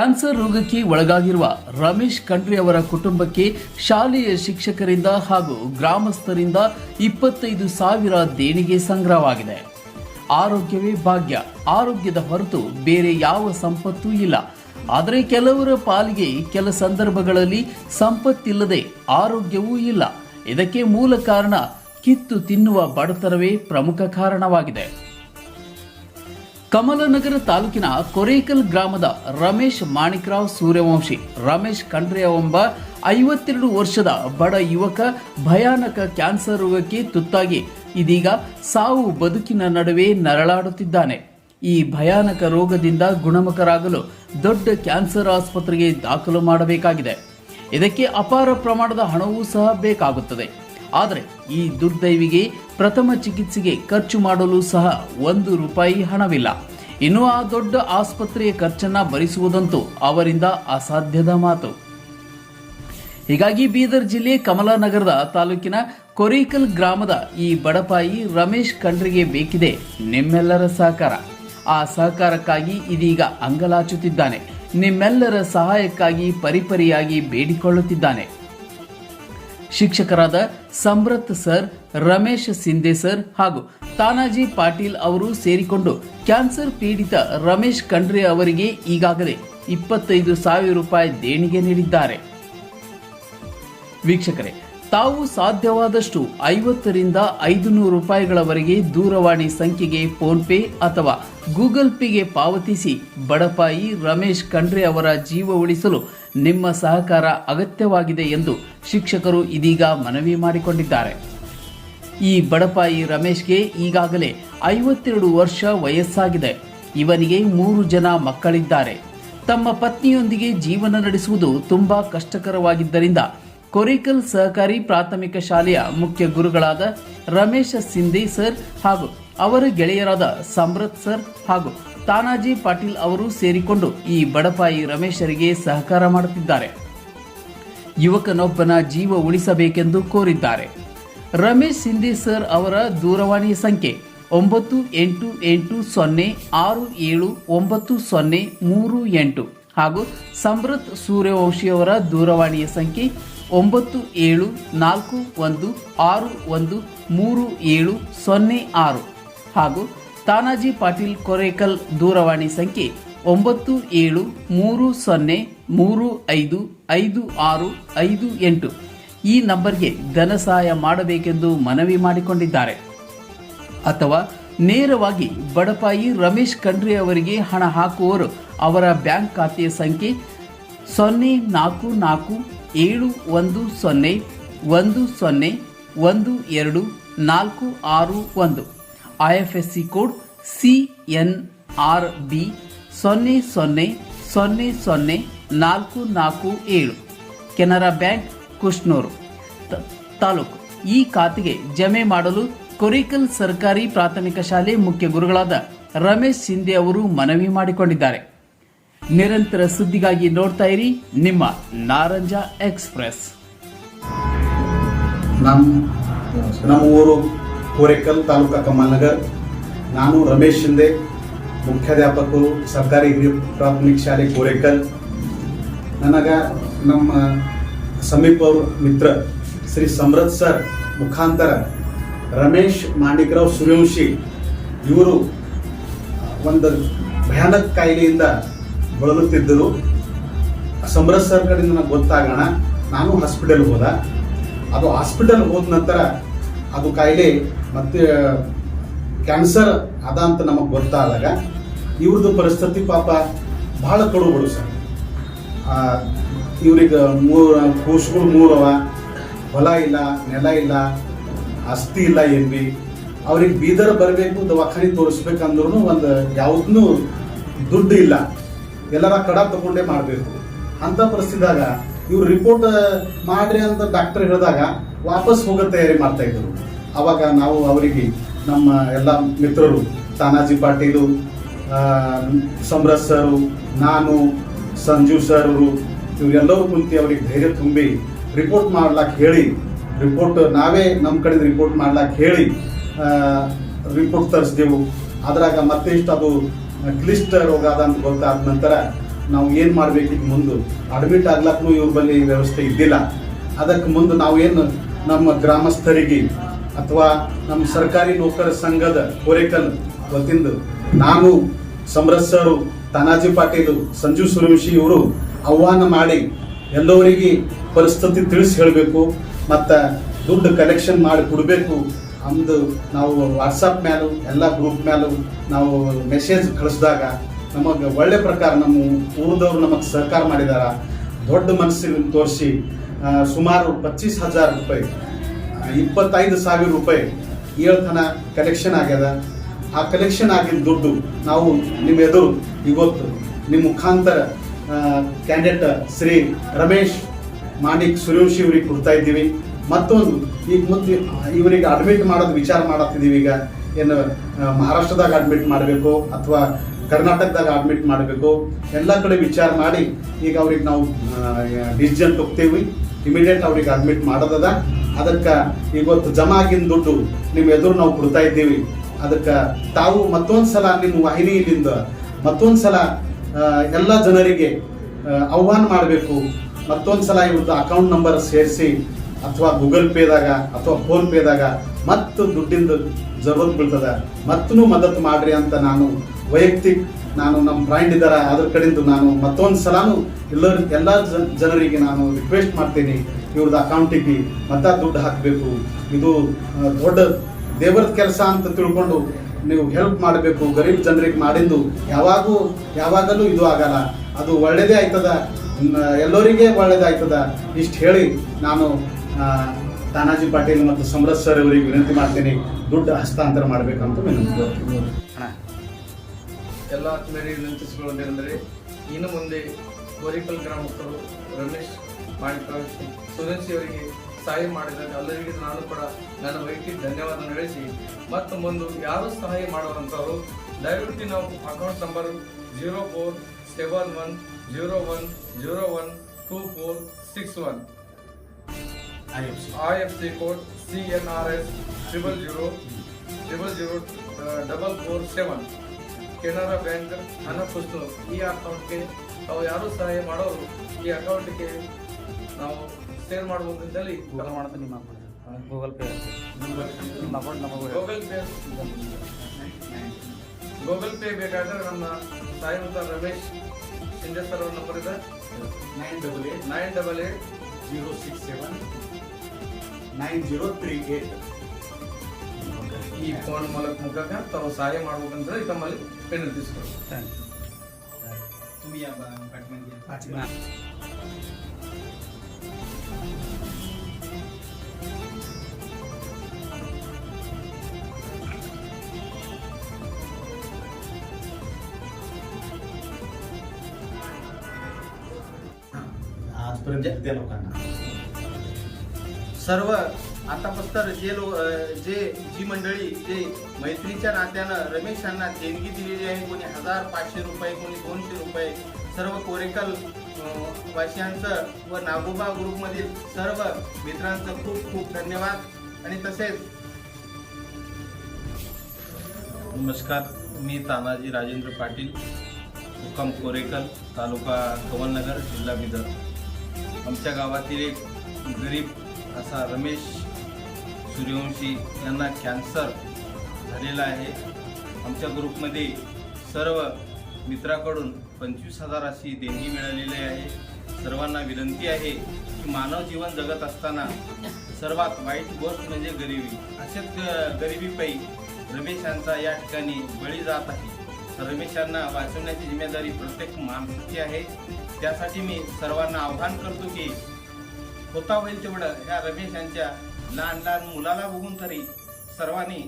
Cancer ರೋಗಕ್ಕೆ ಒಳಗಾಗಿರುವ ರಮೇಶ್ ಖಂಡ್ರಿ ಅವರ ಕುಟುಂಬಕ್ಕೆ ಶಾಲೆಯ ಶಿಕ್ಷಕರಿಂದ ಹಾಗೂ ಗ್ರಾಮಸ್ಥರಿಂದ ಇಪ್ಪತ್ತೈದು ಸಾವಿರ ದೇಣಿಗೆ ಸಂಗ್ರಹವಾಗಿದೆ. ಆರೋಗ್ಯವೇ ಭಾಗ್ಯ. ಆರೋಗ್ಯದ ಹೊರತು ಬೇರೆ ಯಾವ ಸಂಪತ್ತೂ ಇಲ್ಲ. ಆದರೆ ಕೆಲವರ ಪಾಲಿಗೆ ಕೆಲ ಸಂದರ್ಭಗಳಲ್ಲಿ ಸಂಪತ್ತಿಲ್ಲದೆ ಆರೋಗ್ಯವೂ ಇಲ್ಲ. ಇದಕ್ಕೆ ಮೂಲ ಕಾರಣ ಕಿತ್ತು ತಿನ್ನುವ ಬಡತನವೇ ಪ್ರಮುಖ ಕಾರಣವಾಗಿದೆ. ಕಮಲನಗರ ತಾಲೂಕಿನ ಕೊರೇಕಲ್ ಗ್ರಾಮದ ರಮೇಶ್ ಮಾಣಿಕ್ರಾವ್ ಸೂರ್ಯವಂಶಿ, ರಮೇಶ್ ಖಂಡ್ರೆ ಎಂಬ ಐವತ್ತೆರಡು ವರ್ಷದ ಬಡ ಯುವಕ ಭಯಾನಕ ಕ್ಯಾನ್ಸರ್ ರೋಗಕ್ಕೆ ತುತ್ತಾಗಿ ಇದೀಗ ಸಾವು ಬದುಕಿನ ನಡುವೆ ನರಳಾಡುತ್ತಿದ್ದಾನೆ. ಈ ಭಯಾನಕ ರೋಗದಿಂದ ಗುಣಮುಖರಾಗಲು ದೊಡ್ಡ ಕ್ಯಾನ್ಸರ್ ಆಸ್ಪತ್ರೆಗೆ ದಾಖಲು ಮಾಡಬೇಕಾಗಿದೆ. ಇದಕ್ಕೆ ಅಪಾರ ಪ್ರಮಾಣದ ಹಣವೂ ಸಹ ಬೇಕಾಗುತ್ತದೆ. ಆದರೆ ಈ ದುರ್ದೈವಿಗೆ ಪ್ರಥಮ ಚಿಕಿತ್ಸೆಗೆ ಖರ್ಚು ಮಾಡಲು ಸಹ ಒಂದು ರೂಪಾಯಿ ಹಣವಿಲ್ಲ. ಇನ್ನು ಆ ದೊಡ್ಡ ಆಸ್ಪತ್ರೆಯ ಖರ್ಚನ್ನ ಭರಿಸುವುದಂತೂ ಅವರಿಂದ ಅಸಾಧ್ಯದ ಮಾತು. ಹೀಗಾಗಿ ಬೀದರ್ ಜಿಲ್ಲೆ ಕಮಲಾನಗರದ ತಾಲೂಕಿನ ಕೊರೇಕಲ್ ಗ್ರಾಮದ ಈ ಬಡಪಾಯಿ ರಮೇಶ್ ಖಂಡ್ರಿಗೆ ಬೇಕಿದೆ ನಿಮ್ಮೆಲ್ಲರ ಸಹಕಾರ. ಆ ಸಹಕಾರಕ್ಕಾಗಿ ಇದೀಗ ಅಂಗಲಾಚುತ್ತಿದ್ದಾನೆ. ನಿಮ್ಮೆಲ್ಲರ ಸಹಾಯಕ್ಕಾಗಿ ಪರಿಪರಿಯಾಗಿ ಬೇಡಿಕೊಳ್ಳುತ್ತಿದ್ದಾನೆ. ಶಿಕ್ಷಕರಾದ ಸಮೃತ್ ಸರ್, ರಮೇಶ್ ಸಿಂಧೆ ಸರ್ ಹಾಗೂ ತಾನಾಜಿ ಪಾಟೀಲ್ ಅವರು ಸೇರಿಕೊಂಡು ಕ್ಯಾನ್ಸರ್ ಪೀಡಿತ ರಮೇಶ್ ಖಂಡ್ರೆ ಅವರಿಗೆ ಈಗಾಗಲೇ ಇಪ್ಪತ್ತೈದು ಸಾವಿರ ರೂಪಾಯಿ ದೇಣಿಗೆ ನೀಡಿದ್ದಾರೆ. ವೀಕ್ಷಕರೇ ತಾವು ಸಾಧ್ಯವಾದಷ್ಟು ಐವತ್ತರಿಂದ ಐದು ನೂರು ರೂಪಾಯಿಗಳವರೆಗೆ ದೂರವಾಣಿ ಸಂಖ್ಯೆಗೆ ಫೋನ್ ಪೇ ಅಥವಾ ಗೂಗಲ್ ಪೇಗೆ ಪಾವತಿಸಿ ಬಡಪಾಯಿ ರಮೇಶ್ ಖಂಡ್ರೆ ಅವರ ಜೀವ ಉಳಿಸಲು ನಿಮ್ಮ ಸಹಕಾರ ಅಗತ್ಯವಾಗಿದೆ ಎಂದು ಶಿಕ್ಷಕರು ಇದೀಗ ಮನವಿ ಮಾಡಿಕೊಂಡಿದ್ದಾರೆ. ಈ ಬಡಪಾಯಿ ರಮೇಶ್ಗೆ ಈಗಾಗಲೇ ಐವತ್ತೆರಡು ವರ್ಷ ವಯಸ್ಸಾಗಿದೆ. ಇವನಿಗೆ ಮೂರು ಜನ ಮಕ್ಕಳಿದ್ದಾರೆ. ತಮ್ಮ ಪತ್ನಿಯೊಂದಿಗೆ ಜೀವನ ನಡೆಸುವುದು ತುಂಬಾ ಕಷ್ಟಕರವಾಗಿದ್ದರಿಂದ ಕೊರಿಕಲ್ ಸಹಕಾರಿ ಪ್ರಾಥಮಿಕ ಶಾಲೆಯ ಮುಖ್ಯ ಗುರುಗಳಾದ ರಮೇಶ ಸಿಂಧಿ ಸರ್ ಹಾಗೂ ಅವರ ಗೆಳೆಯರಾದ ಸಮೃತ್ ಸರ್ ಹಾಗೂ ತಾನಾಜಿ ಪಾಟೀಲ್ ಅವರು ಸೇರಿಕೊಂಡು ಈ ಬಡಪಾಯಿ ರಮೇಶರಿಗೆ ಸಹಕಾರ ಮಾಡುತ್ತಿದ್ದಾರೆ. ಯುವಕನೊಬ್ಬನ ಜೀವ ಉಳಿಸಬೇಕೆಂದು ಕೋರಿದ್ದಾರೆ. ರಮೇಶ್ ಸಿಂಧಿ ಸರ್ ಅವರ ದೂರವಾಣಿ ಸಂಖ್ಯೆ ಒಂಬತ್ತು ಎಂಟು ಎಂಟು ಸೊನ್ನೆ ಆರು ಏಳು ಒಂಬತ್ತು ಸೊನ್ನೆ ಮೂರು ಎಂಟು ಹಾಗೂ ಸಮೃತ್ ಸೂರ್ಯವಂಶಿಯವರ ದೂರವಾಣಿಯ ಸಂಖ್ಯೆ ಒಂಬತ್ತು ಏಳು ನಾಲ್ಕು ಒಂದು ಆರು ಒಂದು ಮೂರು ಏಳು ಸೊನ್ನೆ ಆರು ಹಾಗೂ ತಾನಾಜಿ ಪಾಟೀಲ್ ಕೊರೇಕಲ್ ದೂರವಾಣಿ ಸಂಖ್ಯೆ ಒಂಬತ್ತು ಏಳು ಮೂರು ಸೊನ್ನೆ ಮೂರು ಐದು ಐದು ಆರು ಐದು ಎಂಟು ಈ ನಂಬರ್ಗೆ ಧನ ಸಹಾಯ ಮಾಡಬೇಕೆಂದು ಮನವಿ ಮಾಡಿಕೊಂಡಿದ್ದಾರೆ. ಅಥವಾ ನೇರವಾಗಿ ಬಡಪಾಯಿ ರಮೇಶ್ ಖಂಡ್ರಿ ಅವರಿಗೆ ಹಣ ಹಾಕುವವರು ಅವರ ಬ್ಯಾಂಕ್ ಖಾತೆಯ ಸಂಖ್ಯೆ ಸೊನ್ನೆ ನಾಲ್ಕು ನಾಲ್ಕು ಏಳು ಒಂದು ಸೊನ್ನೆ ಒಂದು ಸೊನ್ನೆ ಒಂದು ಎರಡು ನಾಲ್ಕು ಆರು ಒಂದು I F S C code C N R B ಸೊನ್ನೆ ಸೊನ್ನೆ ಸೊನ್ನೆ ಸೊನ್ನೆ ನಾಲ್ಕು ನಾಲ್ಕು ಏಳು. ಕೆನರಾ ಬ್ಯಾಂಕ್, ಕುಷ್ನೂರು ತಾಲೂಕು. ಈ ಖಾತೆಗೆ ಜಮೆ ಮಾಡಲು ಕೊರಿಕಲ್ ಸರ್ಕಾರಿ ಪ್ರಾಥಮಿಕ ಶಾಲೆ ಮುಖ್ಯ ಗುರುಗಳಾದ ರಮೇಶ್ ಸಿಂಧೆ ಅವರು ಮನವಿ ಮಾಡಿಕೊಂಡಿದ್ದಾರೆ. ನಿರಂತರ ಸುದ್ದಿಗಾಗಿ ನೋಡ್ತಾ ಇರಿ ನಿಮ್ಮ ನಾರಂಜ ಎಕ್ಸ್ಪ್ರೆಸ್. ನಮ್ಮ ನಮ್ಮ ಊರು ಕೋರೆಕಲ್ ತಾಲೂಕಾ ಕಮಲ್ನಗರ್. ನಾನು ರಮೇಶ್ ಶಿಂದೆ, ಮುಖ್ಯಾಧ್ಯಾಪಕರು, ಸರ್ಕಾರಿ ಹಿರಿಯ ಪ್ರಾಥಮಿಕ ಶಾಲೆ ಕೋರೆಕಲ್. ನನಗೆ ನಮ್ಮ ಸಮೀಪ ಮಿತ್ರ ಶ್ರೀ ಸಮೃತ್ ಸರ್ ಮುಖಾಂತರ ರಮೇಶ್ ಮಾಂಡಿಕರಾವ್ ಸೂರ್ಯವಂಶಿ ಇವರು ಒಂದು ಭಯಾನಕ ಕಾಯಿಲೆಯಿಂದ ಬಳಲುತ್ತಿದ್ದರು. ಸಮರಸ್ ಸರ್ ಕಡೆಯಿಂದ ನನಗೆ ಗೊತ್ತಾಗೋಣ. ನಾನು ಹಾಸ್ಪಿಟಲ್ಗೆ ಹೋದ. ಅದು ಹಾಸ್ಪಿಟಲ್ ಹೋದ ನಂತರ ಅದು ಕಾಯಿಲೆ ಮತ್ತೆ ಕ್ಯಾನ್ಸರ್ ಅದ ಅಂತ ನಮಗೆ ಗೊತ್ತಾದಾಗ ಇವ್ರದ್ದು ಪರಿಸ್ಥಿತಿ ಪಾಪ ಭಾಳ ಕಡುಗಳು ಸರ್. ಇವ್ರಿಗೆ ಮೂರು ಕೂಸುಗಳು ಮೂರವ. ಹೊಲ ಇಲ್ಲ, ನೆಲ ಇಲ್ಲ, ಆಸ್ತಿ ಇಲ್ಲ ಏನು ಬಿ ಅವ್ರಿಗೆ ಬೀದರ್ ಬರಬೇಕು ದವಾಖಾನೆ ತೋರಿಸ್ಬೇಕಂದ್ರೂ ಒಂದು ಯಾವುದೂ ದುಡ್ಡು ಇಲ್ಲ. ಎಲ್ಲರ ಕಡ ತಗೊಂಡೇ ಮಾಡಬೇಕು. ಅಂತ ಪರಿಸ್ಥಿತಿದಾಗ ಇವ್ರು ರಿಪೋರ್ಟ್ ಮಾಡ್ರಿ ಅಂತ ಡಾಕ್ಟರ್ ಹೇಳಿದಾಗ ವಾಪಸ್ ಹೋಗೋ ತಯಾರಿ ಮಾಡ್ತಾ ಇದ್ರು. ಅವಾಗ ನಾವು ಅವರಿಗೆ ನಮ್ಮ ಎಲ್ಲ ಮಿತ್ರರು, ತಾನಾಜಿ ಪಾಟೀಲು ಸಮ್ರಸ್ ಸರು ನಾನು, ಸಂಜು ಸರ್ ಅವರು ಇವರೆಲ್ಲರೂ ಕುಂತು ಅವ್ರಿಗೆ ಧೈರ್ಯ ತುಂಬಿ ರಿಪೋರ್ಟ್ ಮಾಡ್ಲಾಕ್ ಹೇಳಿ ರಿಪೋರ್ಟ್ ನಾವೇ ನಮ್ಮ ಕಡೆ ರಿಪೋರ್ಟ್ ಮಾಡ್ಲಾಕ್ ಹೇಳಿ ರಿಪೋರ್ಟ್ ತರಿಸ್ದೆವು. ಅದ್ರಾಗ ಮತ್ತೆ ಇಷ್ಟು ಅದು ಕ್ಲಿಷ್ಟ ರೋಗ ಅದ ಅಂತ ಗೊತ್ತಾದ ನಂತರ ನಾವು ಏನು ಮಾಡಬೇಕು ಈಗ ಮುಂದೆ? ಅಡ್ಮಿಟ್ ಆಗ್ಲಕ್ಕೂ ಇವ್ರ ಬಳಿ ವ್ಯವಸ್ಥೆ ಇದ್ದಿಲ್ಲ. ಅದಕ್ಕೆ ಮುಂದೆ ನಾವೇನು ನಮ್ಮ ಗ್ರಾಮಸ್ಥರಿಗೆ ಅಥವಾ ನಮ್ಮ ಸರ್ಕಾರಿ ನೌಕರ ಸಂಘದ ಕೋರೇಕಲ್ ವತಿಯಿಂದ ನಾನು ಸಮರಸರು ಸರು, ತಾನಾಜಿ ಪಾಟೀಲ್, ಸಂಜು ಸುರವಂಶಿ ಇವರು ಆಹ್ವಾನ ಮಾಡಿ ಎಲ್ಲವರಿಗೆ ಪರಿಸ್ಥಿತಿ ತಿಳಿಸಿ ಹೇಳಬೇಕು, ಮತ್ತು ದುಡ್ಡು ಕಲೆಕ್ಷನ್ ಮಾಡಿ ಕೊಡಬೇಕು ಅಂದು ನಾವು ವಾಟ್ಸಪ್ ಮೇಲೂ, ಎಲ್ಲ ಗ್ರೂಪ್ ಮೇಲೂ ನಾವು ಮೆಸೇಜ್ ಕಳಿಸಿದಾಗ ನಮಗೆ ಒಳ್ಳೆ ಪ್ರಕಾರ ನಮ್ಮ ಊರದವ್ರು ನಮಗೆ ಸಹಕಾರ ಮಾಡಿದಾರ. ದೊಡ್ಡ ಮನಸ್ಸಿನ ತೋರಿಸಿ ಸುಮಾರು ಪಚ್ಚೀಸ್ ಹಜಾರ್ ರೂಪಾಯಿ ಇಪ್ಪತ್ತೈದು ಸಾವಿರ ರೂಪಾಯಿ ಏಳ್ತನ ಕಲೆಕ್ಷನ್ ಆಗ್ಯದ. ಆ ಕಲೆಕ್ಷನ್ ಆಗಿದ್ದ ದುಡ್ಡು ನಾವು ನಿಮ್ಮ ಎದುರು ಇವತ್ತು ನಿಮ್ಮ ಮುಖಾಂತರ ಕ್ಯಾಂಡಿಡೇಟ್ ಶ್ರೀ ರಮೇಶ್ ಮಾಣಿಕ್ ಸೂರ್ಯವಂಶಿ ಇವರಿಗೆ ಕೊಡ್ತಾ ಇದ್ದೀವಿ. ಮತ್ತೊಂದು ಈಗ ಮುಂದೆ ಇವರಿಗೆ ಅಡ್ಮಿಟ್ ಮಾಡೋದು ವಿಚಾರ ಮಾಡತ್ತಿದ್ದೀವಿ ಈಗ. ಏನು ಮಹಾರಾಷ್ಟ್ರದಾಗ ಅಡ್ಮಿಟ್ ಮಾಡಬೇಕು, ಅಥವಾ ಕರ್ನಾಟಕದಾಗ ಅಡ್ಮಿಟ್ ಮಾಡಬೇಕು, ಎಲ್ಲ ಕಡೆ ವಿಚಾರ ಮಾಡಿ ಈಗ ಅವ್ರಿಗೆ ನಾವು ಡಿಸಿಷನ್ ತೊಗ್ತೀವಿ ಇಮಿಡಿಯೇಟ್ ಅವ್ರಿಗೆ ಅಡ್ಮಿಟ್ ಮಾಡೋದದ. ಅದಕ್ಕೆ ಇವತ್ತು ಜಮಾ ಆಗಿನ ದುಡ್ಡು ನಿಮ್ಮ ಎದುರು ನಾವು ಕೊಡ್ತಾ ಇದ್ದೀವಿ. ಅದಕ್ಕೆ ತಾವು ಮತ್ತೊಂದು ಸಲ ನಿಮ್ಮ ವಾಹಿನಿಯಿಂದ ಮತ್ತೊಂದು ಸಲ ಎಲ್ಲ ಜನರಿಗೆ ಆಹ್ವಾನ ಮಾಡಬೇಕು. ಮತ್ತೊಂದು ಸಲ ಇವತ್ತು ಅಕೌಂಟ್ ನಂಬರ್ ಸೇರಿಸಿ ಅಥವಾ ಗೂಗಲ್ ಪೇದಾಗ ಅಥವಾ ಫೋನ್ ಪೇದಾಗ ಮತ್ತು ದುಡ್ಡಿಂದ ಜರೂರು ಬೀಳ್ತದ. ಮತ್ತೂ ಮದತ್ ಮಾಡ್ರಿ ಅಂತ ನಾನು ವೈಯಕ್ತಿಕ ನಾನು ನಮ್ಮ ಫ್ರೆಂಡ್ ಇದ್ದಾರ ಅದ್ರ ಕಡೆಯಿಂದ ನಾನು ಮತ್ತೊಂದು ಸಲಾನು ಎಲ್ಲರ, ಎಲ್ಲ ಜನ ಜನರಿಗೆ ನಾನು ರಿಕ್ವೆಸ್ಟ್ ಮಾಡ್ತೀನಿ. ಇವ್ರದ್ದು ಅಕೌಂಟಿಗೆ ಮತ್ತೆ ದುಡ್ಡು ಹಾಕಬೇಕು. ಇದು ದೊಡ್ಡ ದೇವರದ ಕೆಲಸ ಅಂತ ತಿಳ್ಕೊಂಡು ನೀವು ಹೆಲ್ಪ್ ಮಾಡಬೇಕು. ಗರೀಬ್ ಜನರಿಗೆ ಮಾಡಿದ್ದು ಯಾವಾಗೂ, ಯಾವಾಗಲೂ ಇದು ಆಗಲ್ಲ. ಅದು ಒಳ್ಳೆಯದೇ ಆಯ್ತದ. ಎಲ್ಲರಿಗೇ ಒಳ್ಳೇದಾಯ್ತದ. ಇಷ್ಟು ಹೇಳಿ ನಾನು ತಾನಾಜಿ ಪಾಟೀಲ್ ಮತ್ತು ಸಮರಸ್ ಸರ್ ಅವರಿಗೆ ವಿನಂತಿ ಮಾಡ್ತೀನಿ, ದುಡ್ಡು ಹಸ್ತಾಂತರ ಮಾಡಬೇಕಂತ ವಿನಂತಿ ಅಣ್ಣ, ಎಲ್ಲ ಆತ್ಮೀಯರಿಗೆ ವಿನಂತಿಸಿಕೊಳ್ಳೋದೇನೆಂದರೆ ಇನ್ನು ಮುಂದೆ ಗೋರಿಕಲ್ ಗ್ರಾಮಸ್ಥರು ರಮೇಶ್ ಮಾಣಿಕ ಸುರೇಶ್ ಅವರಿಗೆ ಸಹಾಯ ಮಾಡಿದಾಗ ಅಲ್ಲರಿಗೆ ನಾನು ಕೂಡ ನನ್ನ ವೈಯಕ್ತಿಕ ಧನ್ಯವಾದ ನಡೆಸಿ ಮತ್ತು ಮುಂದೆ ಯಾರು ಸಹಾಯ ಮಾಡುವಂಥವ್ರು ದಯವಿಟ್ಟು ನಾವು account number zero four seven one zero one zero one two four six one I F C code C N R S triple zero triple zero double four seven Canara bank ಹಣ ಕುಸ್ತು ಈ ಅಕೌಂಟ್ಗೆ ನಾವು ಯಾರು ಸಹಾಯ ಮಾಡೋರು ಈ ಅಕೌಂಟ್ಗೆ ನಾವು ಸೇರ್ ಮಾಡ್ಬೋದು ಅಂತೇಳಿ ಗೂಗಲ್ ಮಾಡೋದು ನಿಮ್ಮ ಗೂಗಲ್ ಪೇ ನಿಮ್ಮ account number Google Pay Google Pay ಬೇಕಾದ್ರೆ ನಮ್ಮ ಸಾಯಂತ ರಮೇಶ್ ಶಿಂದೆ ಸರ್ ಅವ್ರ ನಂಬರ್ ಇದೆ. Nine double eight nine double eight zero six seven nine zero three eight ಈ ಫೋನ್ ಮೂಲಕ ಮುಖಾಂತರ ತಾವು ಸಹಾಯ ಮಾಡ್ಬೇಕಂತ ತಮ್ಮಲ್ಲಿ ವಿನಂತಿಸ್ಕೊಳ್ಳಿ ಥ್ಯಾಂಕ್ ಯು आजपर्यंत किती लोकांना सर्व आतापस्तर जे लो जे जी मंडळी जे मैत्रीच्या नात्यानं रमेश यांना देणगी दिलेली आहे कोणी हजार पाचशे रुपये कोणी दोनशे रुपये सर्व कोरेकल अं, वासियांचं व नागोबा ग्रुपमधील सर्व मित्रांचं खूप खूप धन्यवाद. आणि तसेच नमस्कार मी तानाजी राजेंद्र पाटील मुक्काम कोरेकल तालुका कवलनगर जिल्हा बिदर. आमच्या गावातील एक गरीब असा रमेश सूर्यवंशी यांना कॅन्सर झालेला आहे. आमच्या ग्रुपमध्ये सर्व मित्राकडून पंचवीस हजार अशी देणगी मिळालेली आहे. सर्वांना विनंती आहे की मानव जीवन जगत असताना सर्वात वाईट गोष्ट म्हणजे गरिबी. असेच ग- गरिबीपायी रमेश यांचा या ठिकाणी बळी जात आहे. तर रमेश यांना वाचवण्याची जिम्मेदारी प्रत्येक माणसाची आहे. त्यासाठी मी सर्वांना आव्हान करतो की होता होईल तेवढं. ह्या रमेश यांच्या लहान लहान मुलाला बघून तरी सर्वांनी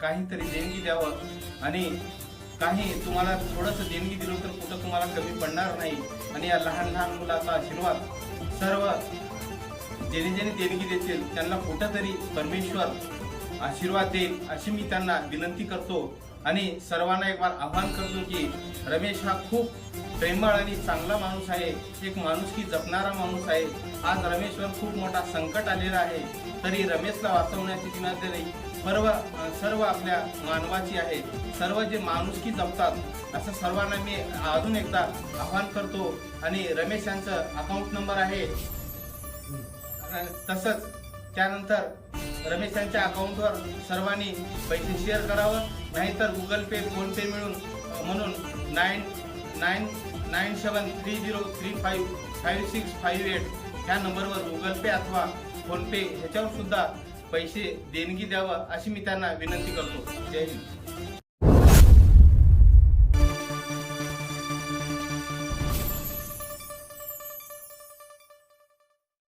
काहीतरी देणगी द्यावं आणि काही तुम्हाला थोडंसं देणगी दिलं तर कुठं तुम्हाला कमी पडणार नाही. आणि या लहान लहान मुलाचा आशीर्वाद सर्व ज्याने ज्याने देणगी देतील त्यांना कुठंतरी परमेश्वर आशीर्वाद देईल अशी मी त्यांना विनंती करतो. आणि सर्वांना एक बार आव्हान करतो की रमेश हा खूप प्रेमळ आणि चांगला माणूस आहे. एक माणुसकी जपणारा माणूस आहे. आज रमेशवर खूप मोठा संकट आलेला आहे. तरी रमेशला वाचवण्याची जबाबदारी सर्व सर्व आपल्या मानवाची आहे. सर्व जे माणुसकी जपतात असं सर्वांना मी अजून एकदा आव्हान करतो. आणि रमेश यांचं अकाउंट नंबर आहे. तसंच त्यानंतर रमेश यांच्या अकाउंटवर सर्वांनी पैसे शेअर करावं. नाहीतर गुगल पे फोन पे मिळून म्हणून nine nine nine seven three zero three five five six five eight ह्या नंबरवर गुगल पे अथवा फोनपे ह्याच्यावर सुद्धा पैसे देणगी द्यावं अशी मी त्यांना विनंती करतो. जय हिंद.